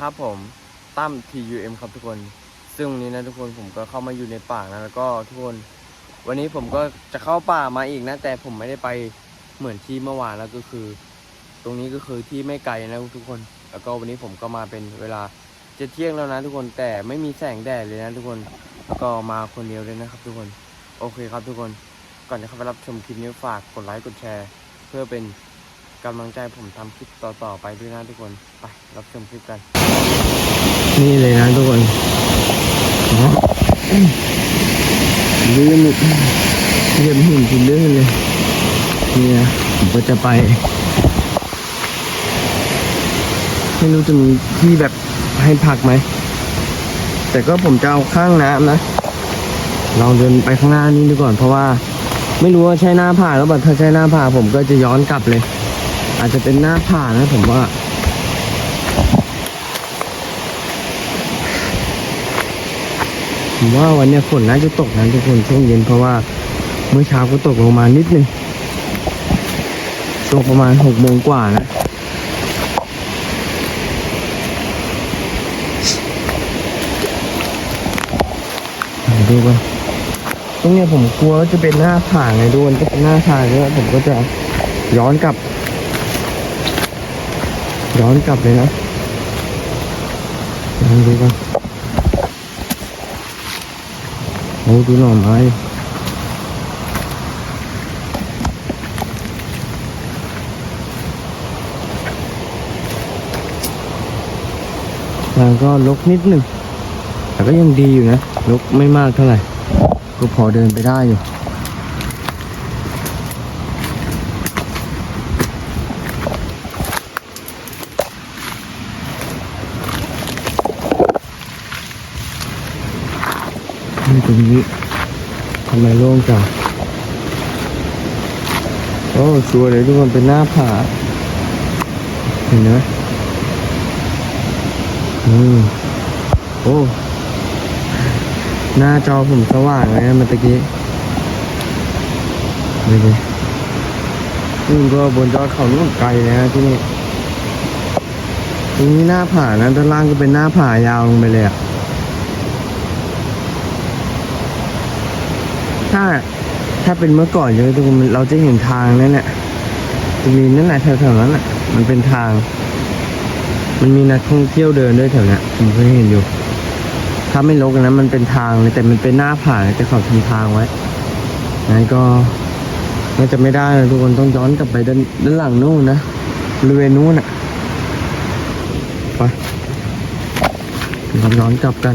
ครับผมตั้ม TUM ครับทุกคน ซึ่งวันนี้นะทุกคนผมก็เข้ามาอยู่ในป่านะแล้วก็ทุกคน วันนี้ผมก็จะเข้าป่ามาอีกนะ แต่ผมไม่ได้ไปเหมือนที่เมื่อวานแล้วก็คือ ตรงนี้ก็คือที่ไม่ไกลนะทุกคน แล้วก็วันนี้ผมก็มาเป็นเวลาจะเที่ยงแล้วนะ ทุกคนแต่ไม่มีแสงแดดเลยนะทุกคนแล้วก็มาคนเดียวเลยนะครับ ทุกคนโอเคครับทุกคนก่อนจะเข้าไปรับชมคลิปนี้ฝากกดไลค์กดแชร์ เพื่อเป็นกำลังใจผมทำคลิปต่อๆไปด้วยนะทุกคนไปรับชมคลิปกัน นี่เลยนะทุกคนลื่นเยี่ยมหินที่ลื่นเลย นี่นะผมก็จะไป ไม่รู้จะมีที่แบบให้พักไหม แต่ก็ผมจะเอาข้างน้ำนะ ลองเดินไปข้างหน้านี้ดูก่อนเพราะว่า ไม่รู้ว่าใช่หน้าผาแล้วแบบถ้าใช่หน้าผาผมก็จะย้อนกลับเลย อาจจะเป็นหน้าผานะผมว่า ผมว่าวันนี้ฝนน่าจะตกนะทุกคนช่วงเย็นเพราะว่าเมื่อเช้าก็ตกลงมานิดนึงตกประมาณหกโมงกว่านะดูกันตรงนี้ผมกลัวจะเป็นหน้าผาไงดูมันจะเป็นหน้าผาเนี่ยผมก็จะย้อนกลับ ย้อนกลับเลยนะลองดูกัน โอ้ดูหน่อไม้ทางก็ลกนิดหนึ่งแต่ก็ยังดีอยู่นะลกไม่มากเท่าไหร่ ก็พอเดินไปได้อยู่ นี่ตรงนี้ทำไมโล่งจังโอ้สวยเลยทุกคนเป็นหน้าผาเห็นไหมอืมโอ้ หน้าจอผมสว่างเลยนะเมื่อกี้ดูดินี่ก็บนยอดเขานู่นไกลเลยนะที่นี่ตรงนี้หน้าผานะด้านล่างก็เป็นหน้าผายาวลงไปเลยอะ ถ้าถ้าเป็นเมื่อก่อนเยอะทุกคนเราจะเห็นทางนั่นแหละจะมีนั่นแหละแถวๆนั้นแหละมันเป็นทาง มันมีนักท่องเที่ยวเดินด้วยแถวเนี้ยผมเคยเห็นอยู่ ถ้าไม่ลกนะมันเป็นทางเลยแต่มันเป็นหน้าผาแต่เขาทำทางไว้งั้นก็น่าจะไม่ได้นะทุกคนต้องย้อนกลับไปด้านด้านหลังนู่นนะบริเวณนู้นอะไปราย้อนกลับกัน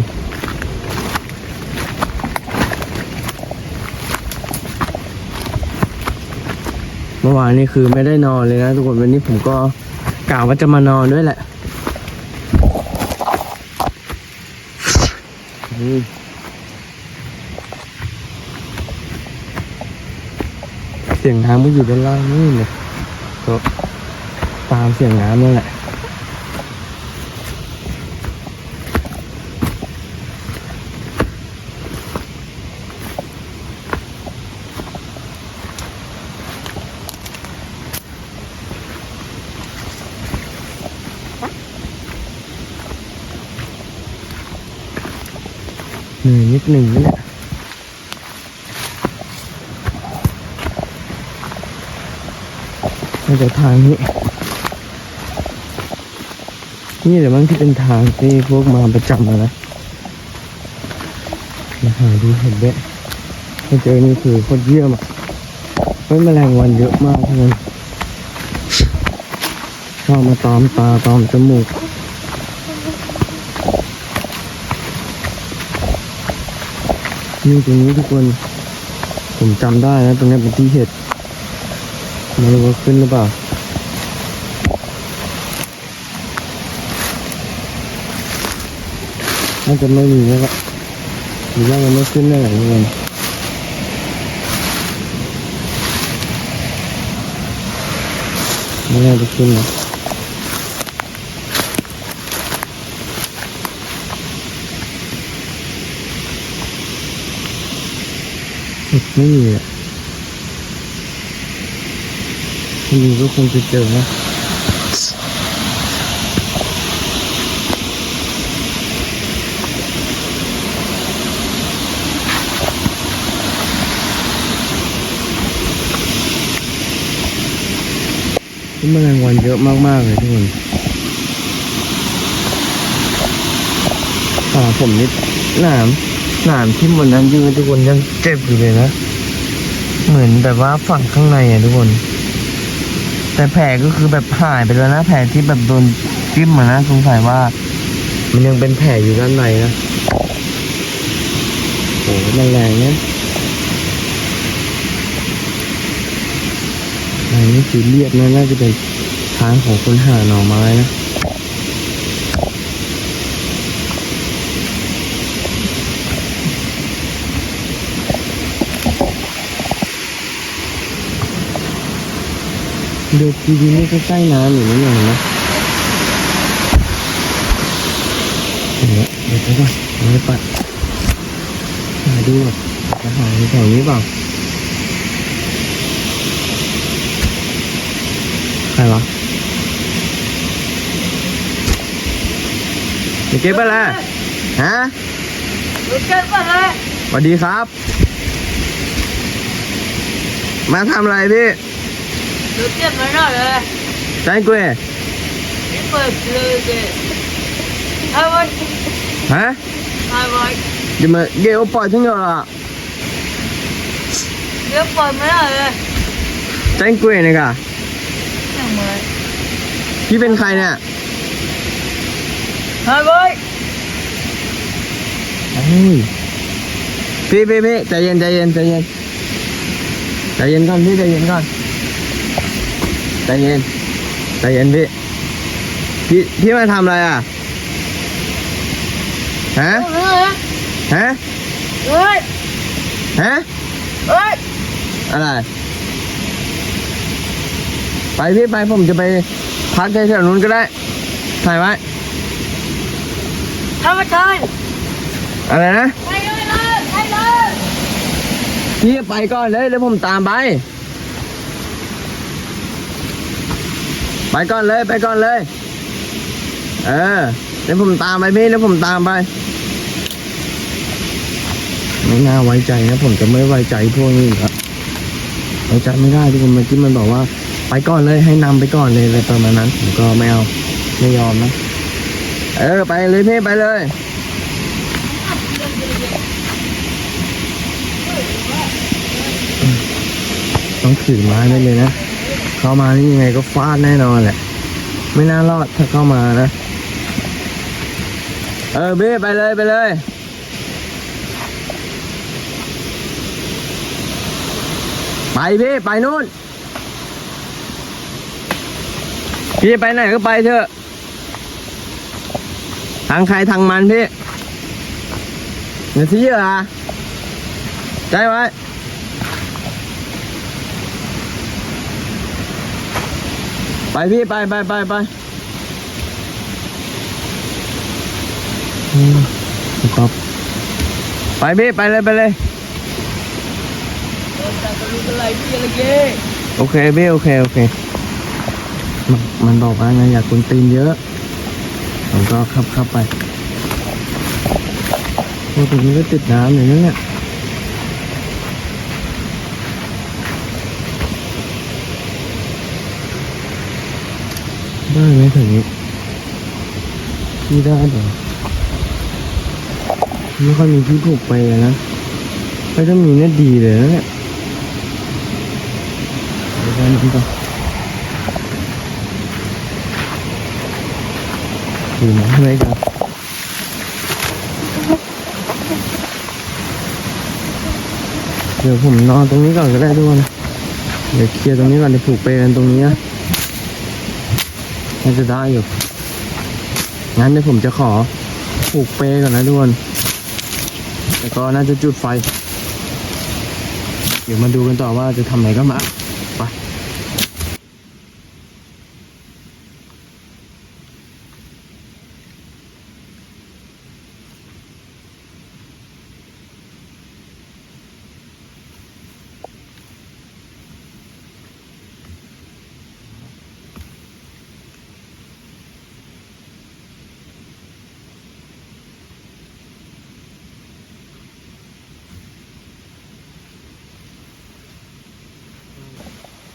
เมื่อวานนี่คือไม่ได้นอนเลยนะทุกคนวันนี้ผมก็กะว่าจะมานอนด้วยแหละเสียงน้ำก็อยู่ด้านล่างนี่เลยก็ตามเสียงน้ำนั่นแหละ หนื่อยนิดหนึ่งนะเนี่ยน่าจะทางนี้ นี่แหละมั้งที่เป็นทางที่พวกมาประจำอะนะมาหาดูเห็นเด็ดถ้าเจอนี่คือโคตรเยี่ยมอะเฮ้ยแมลงวันเยอะมากทุกคนชอบมาตอมตาตอมจมูก นี่ตรงนี้ทุกคน ผมจำได้นะตรงนี้เป็นที่เห็ดไม่รู้ว่าขึ้นหรือเปล่าน่าจะไม่มีแล้วก็หรือว่ามันไม่ขึ้นได้ไหนทุกคนไม่น่าจะขึ้นนะ เห็ด ไม่มีอะถ้ามีก็คงจะเจอนะที่แมลงวันเยอะมาก ๆ เลยทุกคนขาผมนิดหนาม หนามที่บนนั้นยืนทุกคนยังเจ็บอยู่เลยนะ เหมือนแบบว่าฝั่งข้างในอะทุกคน แต่แผลก็คือแบบหายไปแล้วนะแผลที่แบบโดนจิ้มอะนะสงสัยว่า มันยังเป็นแผลอยู่ด้านในนะโอ้มันแรงเนี่ยอันนี้คือเลียดนะน่าจะเป็นทางของคนหาหน่อไม้นะ เด็กดีๆนี่ก็ใกล้น้ำอยู่นี่อย่างนะเดี๋ยวเดี๋ยวไปก่อนเดี๋ยวไปปัดหาดูแบบจะหาอยู่แถวนี้เปล่าใครวะเด็กเก็บไปแล้วฮะรู้จักปะเลยสวัสดีครับ มาทำอะไรพี่ รู้จักมันหน่อยเลยใจกูเอนี่เปิดเลยเด็กไอ้วันฮะไอ้วันเดี๋ยวมาเกลปล่อยทั้งหมดอะเดี๋ยวเปิดไม่ได้เลยใจกูเอเนี่ยกะยังไงพี่เป็นใครเนี่ยไอ้วันเฮ้ยพี่พี่พี่ใจเย็นใจเย็นใจเย็นใจเย็นก่อนพี่ใจเย็นก่อน ใจเย็นใจเย็นพี่ พี่พี่มาทำอะไรอะ ฮะเฮ้ยฮะ เฮ้ย ฮะ เฮ้ย อะไร ไปพี่ไปผมจะไปพักแถวๆนู้นก็ได้ ถ่ายไว้ทำมาทานอะไรนะ ไปเลยเลยไปเลยพี่ไปก่อนเลยแล้วผมตามไป ไปก่อนเลยไปก่อนเลย เออเดี๋ยวผมตามไปพี่แล้วผมตามไป ไม่น่าไว้ใจนะ ผมจะไม่ไว้ใจพวกนี้ครับไว้ใจไม่ได้ทุกคนเมื่อกี้มันบอกว่า ไปก่อนเลยให้นำไปก่อนเลยอะไรประมาณนั้นผมก็ไม่เอาไม่ยอมนะ เออไปเลยพี่ไปเลยต้องถือไม้ได้เลยนะ เข้ามานี่ยังไงก็ฟาดแน่นอนแหละ ไม่น่ารอดถ้าเข้ามานะ เออเบ้ไปเลยไปเลยไปพี่ไปนู่นพี่ไปไหนก็ไปเถอะ ทางใครทางมันพี่อย่าซี้เหรอใจไว้ ไปพี่ไปไปไปไปอืมครับไปพี่ไปเลยไปเลยแต่ก็รู้อะไรพี่อะไรเย่โอเคพี่โอเคโอเคมันมันบอกว่าไงอยากคุณตีนเยอะผมก็ขับเข้าไปโอ้ตรงนี้ก็ติดน้ำอย่างนั้นเนี่ย ได้ไหมถึงนี้ที่ได้เหรอไม่ค่อยมีที่ผูกไปอะนะถ้าจะมีเนี่ยดีเลยนะเนี่ยเดี๋ยวกันก่อนดูหนะไหมครับเดี๋ยวผมนอนตรงนี้ก่อนก็ได้ทุกคนเดี๋ยวเคลียร์ตรงนี้ก่อนเดี๋ยวผูกไปกันตรงนี้นะ น่าจะได้อยู่ งั้นเดี๋ยวผมจะขอผูกเปย์ก่อนนะทุกคนแล้วก็น่าจะจุดไฟ เดี๋ยวมาดูกันต่อว่าจะทำไงก็มา ไป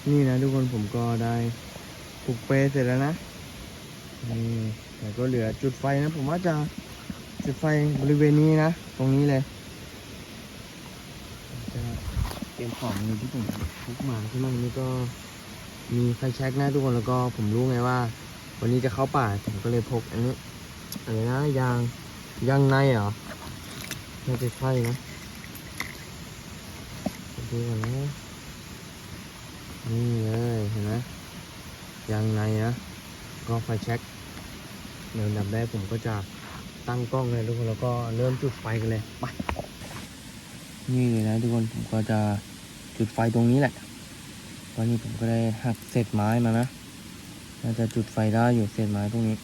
นี่นะทุกคนผมก็ได้ปลูกเปรย์เสร็จแล้วนะนี่แต่ก็เหลือจุดไฟนะ ผมว่าจะจุดไฟบริเวณนี้นะ ตรงนี้เลยจะเตรียมของเลยที่ผมพกมาที่นั่นนี่ก็มีไฟแช็กนะทุกคนแล้วก็ผมรู้ไงว่า วันนี้จะเข้าป่าผมก็เลยพกอันนี้อะไรนะยางยางในเหรอน่าจะใช่นะดูก่อนนะ นี่เลยเห็นไหมยางในนะก็ไฟแช็คเดี๋ยวดับได้ผมก็จะตั้งกล้องเลยทุกคนแล้วก็เริ่มจุดไฟกันเลยไปนี่เลยนะทุกคนผมก็จะจุดไฟตรงนี้แหละตอนนี้ผมก็ได้หักเศษไม้มานะน่าจะจุดไฟได้อยู่เศษไม้ตรงนี้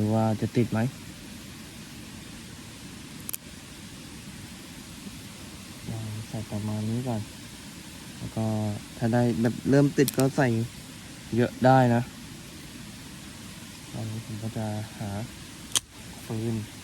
ดูว่าจะติดไหมใส่ประมาณนี้ก่อน แล้วก็ถ้าได้แบบเริ่มติดก็ใส่เยอะได้นะตอนนี้ผมก็จะหาฟืนหาฟืนแป๊บนึ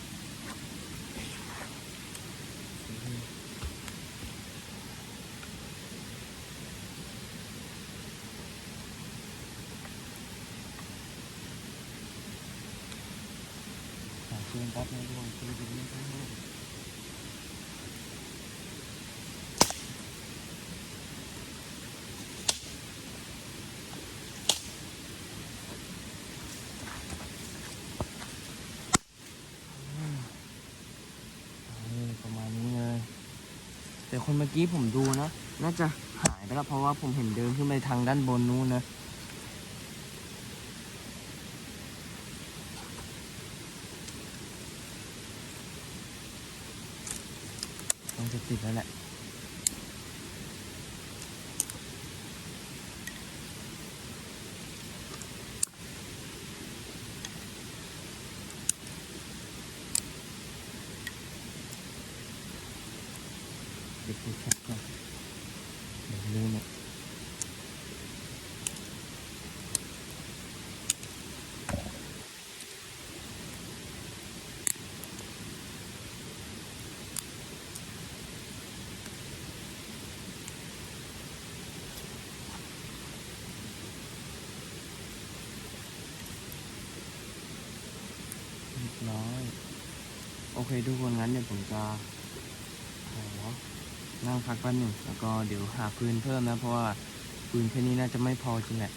งทุกคนคือจะไม่ต้องรีบนี่ประมาณนี้เลยแต่คนเมื่อกี้ผมดูนะ น่าจะหายไปแล้วเพราะว่าผมเห็นเดินขึ้นไปทางด้านบนนู้นนะ ติดแล้วแหละเดี๋ยวผมเช็คก่อนเดี๋ยวลืมอะเรียบร้อย โอเคทุกคนงั้นเดี๋ยวผมจะนั่งพักแป๊บหนึ่งแล้วก็เดี๋ยวหาปืนเพิ่มนะ เพราะว่าปืนแค่นี้น่าจะไม่พอจริงแหละ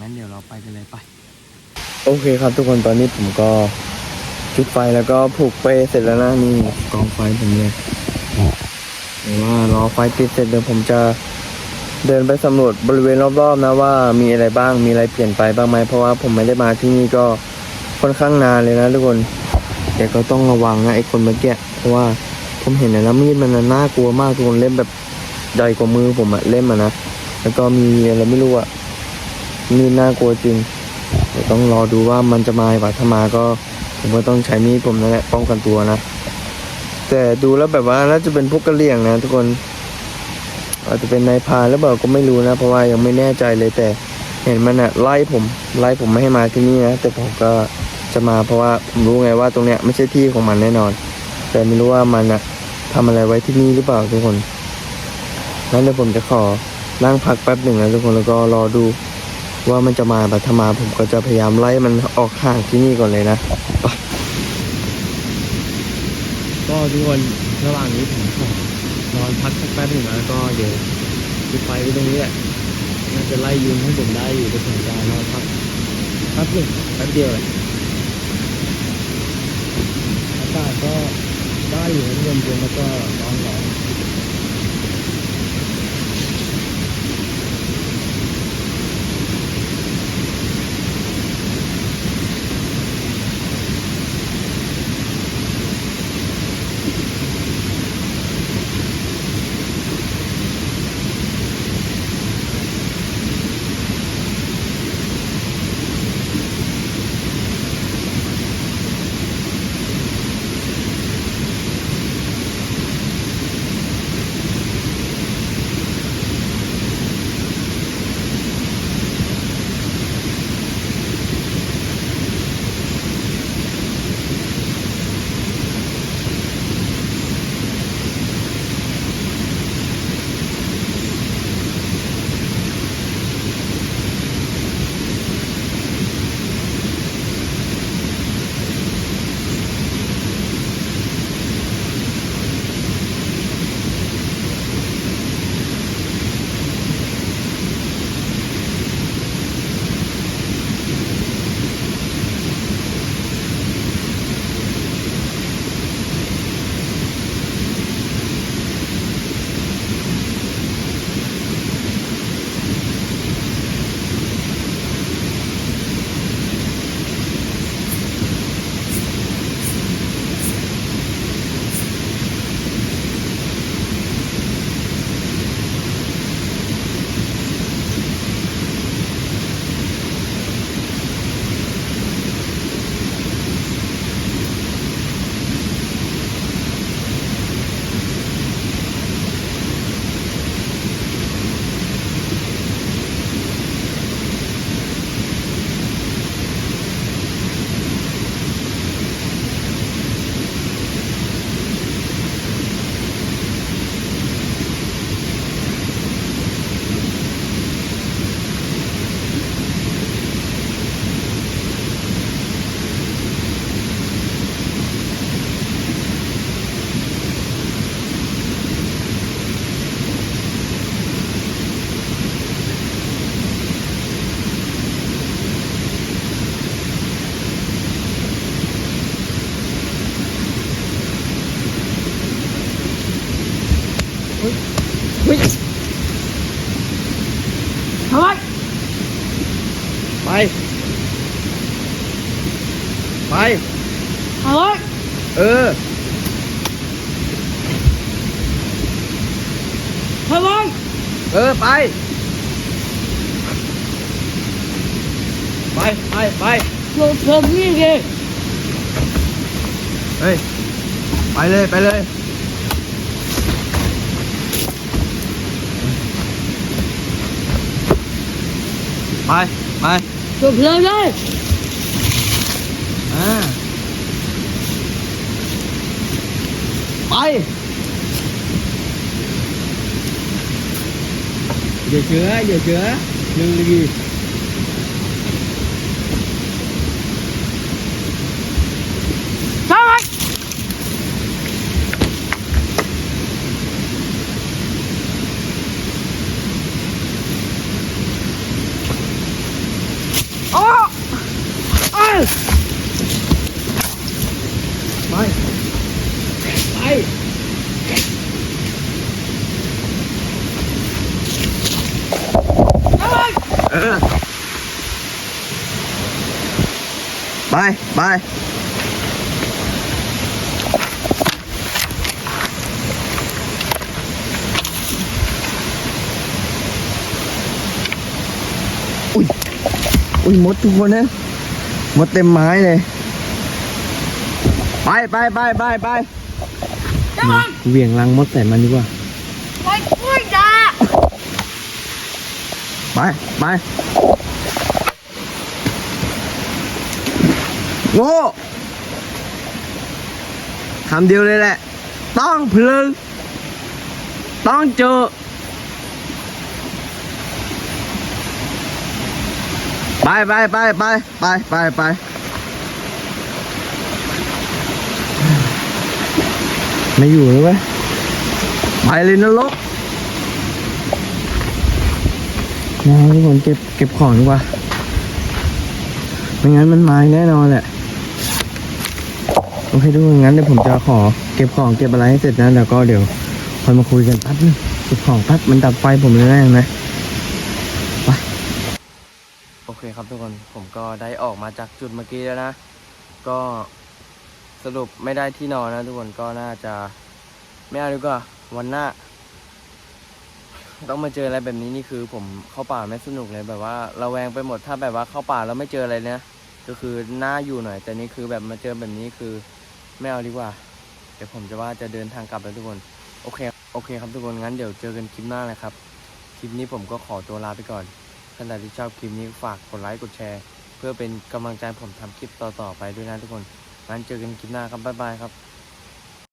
งั้นเดี๋ยวเราไปกันเลยไป โอเคครับทุกคนตอนนี้ผมก็จุดไฟแล้วก็ผูกเปเสร็จแล้วนะนี่กองไฟผมเลยเดี๋ยวว่ารอไฟติดเสร็จเดี๋ยวผมจะเดินไปสำรวจบริเวณรอบๆนะว่ามีอะไรบ้างมีอะไรเปลี่ยนไปบ้างไหมเพราะว่าผมไม่ได้มาที่นี่ก็ค่อนข้างนานเลยนะทุกคน แต่ก็ต้องระวังนะไอ้คนเมื่อกี้เพราะว่าผมเห็นนะแล้วมีดมันน่ากลัวมากทุกคนเล่มแบบใหญ่กว่ามือผมอะเล่มอะนะแล้วก็มีอะไรไม่รู้อะมีดน่ากลัวจริงเดี๋ยวต้องรอดูว่ามันจะมาป่ะถ้ามาก็ผมก็ต้องใช้มีดผมนั่นแหละป้องกันตัวนะแต่ดูแล้วแบบว่าน่าจะเป็นพวกกระเลี่ยงนะทุกคน อาจจะเป็นนายพานหรือเปล่าก็ไม่รู้นะ เพราะว่ายังไม่แน่ใจเลยแต่ เห็นมันอะไล่ผมไล่ผมไม่ให้มาที่นี่นะแต่ผมก็ จะมาเพราะว่าผมรู้ไงว่าตรงเนี้ยไม่ใช่ที่ของมันแน่นอน แต่ไม่รู้ว่ามันอะทำอะไรไว้ที่นี่หรือเปล่าทุกคนงั้นเดี๋ยวผมจะขอนั่งพักแป๊บหนึ่งนะทุกคนแล้วก็รอดูว่ามันจะมาแบบถ้ามาผมก็จะพยายามไล่มันออกห่างที่นี่ก่อนเลยนะก็ทุกคนระหว่างนี้ผมขอนอนพักสักแป๊บหนึ่งแล้วก็เดี๋ยวจุดไฟไว้ตรงนี้แหละน่าจะไล่ยุงให้ผมได้อยู่แต่ผมจะนอนพักแป๊บหนึ่งแป๊บเดียวเลยอากาศก็ ได้อยู่นะเทำไมไป ไป เอาไเออ ทำไมเออ ไป ไป ไป ไปเลอหลบนี่ไง เฮ้ย ไปเลย ไปเลย เลยอ่าไปอย่าเชื้ออย่าเชื้อลืมดี ทำไมโอ้เอ้ย ไป ไป ทำไม เออไปไปอุ้ย อุ้ยมดทุกคนนะมดเต็มไม้เลย ไปไปไปไปไปทำไมเหวี่ยงรังมดใส่มันดีกว่า ไม่ไม่ด่า ไป ไปโง่คำเดียวเลยแหละ ต้องพลึงต้องเจอ ไปไปไปไปไปไปไปไม่อยู่เลยเว้ยไปเลยนรก นะทุกคนเก็บเก็บของดีกว่าไม่งั้นมันมาแน่นอนแหละ โอเคทุกคนงั้นเดี๋ยวผมจะขอ เก็บของเก็บอะไรให้เสร็จนะแล้วก็เดี๋ยวคอยมาคุยกันแป๊บนึงเก็บของแป๊บมันดับไฟผมเลยนะเห็นไหมไปโอเคครับทุกคนผมก็ได้ออกมาจากจุดเมื่อกี้แล้วนะ ก็สรุปไม่ได้ที่นอนนะทุกคนก็น่าจะ ไม่เอาดีกว่าวันหน้า ต้องมาเจออะไรแบบนี้นี่คือ ผมเข้าป่าไม่สนุกเลยแบบว่าเราแวงไปหมดถ้าแบบว่าเข้าป่าแล้วไม่เจออะไรเนี่ยก็คือน่าอยู่หน่อย แต่นี่คือแบบมาเจอแบบนี้คือไม่เอาดีกว่า เดี๋ยวผมจะว่าจะเดินทางกลับแล้วทุกคน โอเคโอเคครับทุกคนงั้นเดี๋ยวเจอกันคลิปหน้านะครับคลิปนี้ผมก็ขอตัวลาไปก่อนท่านใดที่ชอบคลิปนี้ฝากกดไลค์กดแชร์ เพื่อเป็นกำลังใจผมทำคลิปต่อๆไปด้วยนะทุกคนงั้นเจอกันคลิปหน้าครับบ๊ายบายครับ